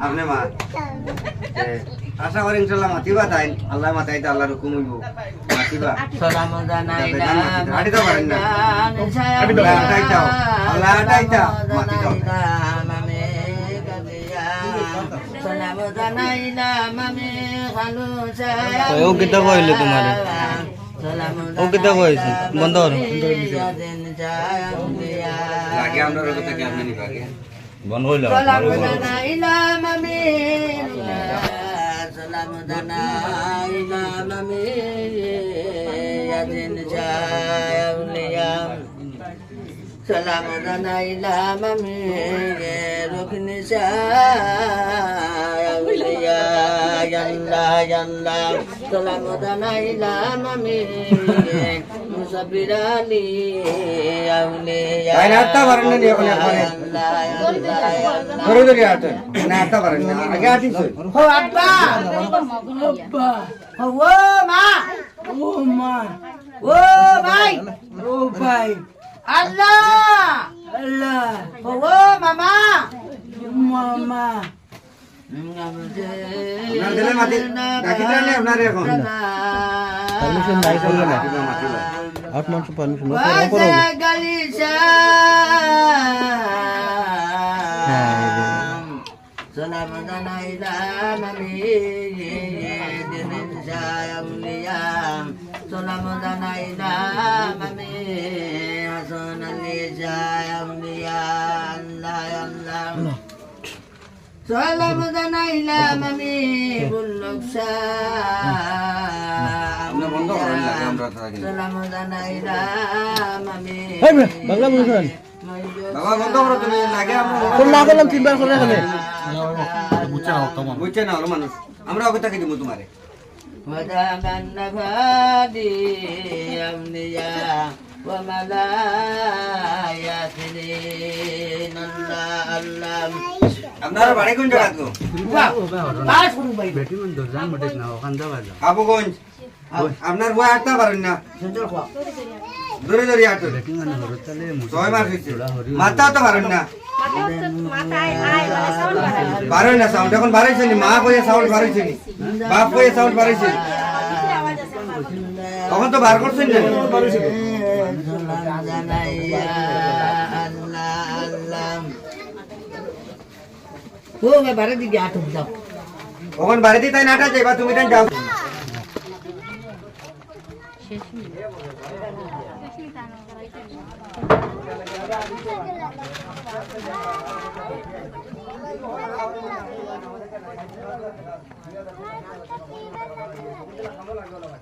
আপনি মা? এ, আশা করি ইনশাল্লাহ মাতিবা তাই। আল্লাহ মাতাই তো আল্লাহর হুকুম হইব। মাতিবা সালাম জানাইলাম হাঁটি দাও পারেন না। আল্লাহ আটাই দাও আল্লাহ আটাই দাও মাতি দাও সালাম জানাইলাম আমি খালু ও কিতা কইলে তোমারে? ও কিতা কইছে? বন্ধ করো। লাগে আমরা রোগ থেকে আপনি নিবাগে? বন্ধ হইল সালাম জানাইলাম আমি সালাম জানাইলাম আমি ইয়াদিন জায়াউলিয়াম সালাম জানাইলাম আমি রুকনি জায়াউলিয়া আল্লাহ আল্লাহ সালাম জানাইলাম আমি আউলিয়া তাই না, আটটা পারেন না, নিয়ে ওখানে ওখানে। আল্লাহ আল্লাহ আল্লাহ ধরে ধরে আটে না আটটা আগে আটিস ও আব্বা! আব্বা! ও মা! ও মা! ও ভাই! ও ভাই! আল্লাহ! আল্লাহ! ও মামা! মামা! আপনার দিলে মাতি ডাকি আপনার এখন? Permission নাই করলে না। আট মানুষ permission Layam lam Salamat na বাংলা বলছেন না করলাম তিনবার করে এখানে। বুঝছে না হলো মানুষ। আমরা ওকে তাকে দিব তোমারে। আপনারা বাড়ি কোন জায়গা তো বাস আপনার বই আটটা পারেন না। ধরে ধরে আটে ছয় মাস হয়েছে মাথা তো পারেন না। বারোই না সাউন্ড এখন বাড়াইছে নি মা কয়ে সাউন্ড বাড়াইছে নি। বাপ কয়ে সাউন্ড বাড়াইছে তখন তো বার করছেন না। বারে দিকে আটক যাও। তখন বাড়িতে তাই নাটা যাইবা তুমি তাই যাও। 小心点，不要摔着。小心点，不要摔着。